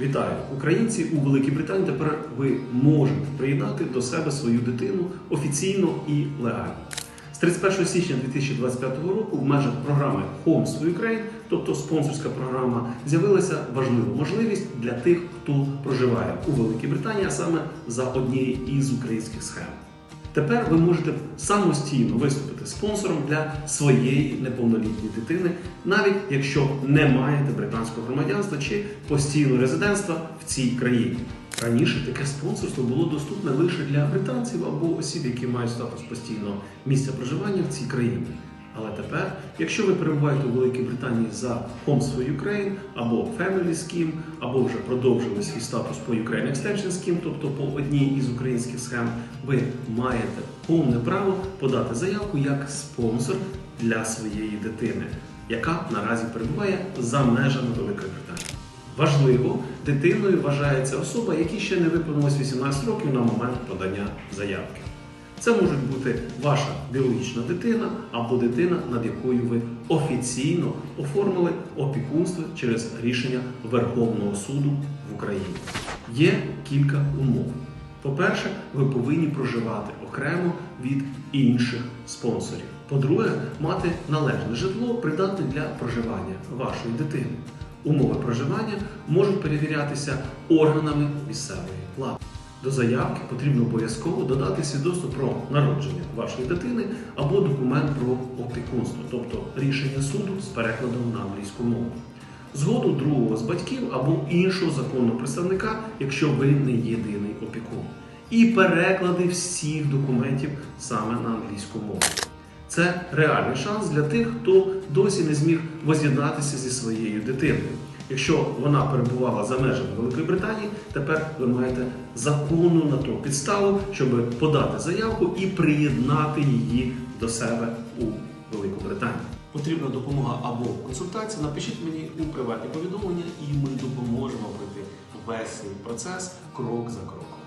Вітаю! Українці у Великій Британії тепер ви можете приєднати до себе свою дитину офіційно і легально. З 31 січня 2025 року в межах програми Homes for Ukraine, тобто спонсорська програма, з'явилася важлива можливість для тих, хто проживає у Великій Британії, а саме за однією із українських схем. Тепер ви можете самостійно виступити спонсором для своєї неповнолітньої дитини, навіть якщо не маєте британського громадянства чи постійного резидентства в цій країні. Раніше таке спонсорство було доступне лише для британців або осіб, які мають статус постійного місця проживання в цій країні. Але тепер, якщо ви перебуваєте у Великій Британії за Homes for Ukraine або Family Scheme, або вже продовжили свій статус по Ukraine Extension Scheme, тобто по одній із українських схем, ви маєте повне право подати заявку як спонсор для своєї дитини, яка наразі перебуває за межами Великої Британії. Важливо, дитиною вважається особа, якій ще не виповнилось 18 років на момент подання заявки. Це може бути ваша біологічна дитина або дитина, над якою ви офіційно оформили опікунство через рішення Верховного суду в Україні. Є кілька умов. По-перше, ви повинні проживати окремо від інших спонсорів. По-друге, мати належне житло, придатне для проживання вашої дитини. Умови проживання можуть перевірятися органами місцевої влади. До заявки потрібно обов'язково додати свідоцтво про народження вашої дитини або документ про опікунство, тобто рішення суду з перекладом на англійську мову. Згоду другого з батьків або іншого законного представника, якщо ви не єдиний опікун. І переклади всіх документів саме на англійську мову. Це реальний шанс для тих, хто досі не зміг воз'єднатися зі своєю дитиною. Якщо вона перебувала за межами Великої Британії, тепер ви маєте законну на то підставу, щоб подати заявку і приєднати її до себе у Велику Британію. Потрібна допомога або консультація. Напишіть мені у приватні повідомлення, і ми допоможемо пройти весь цей процес крок за кроком.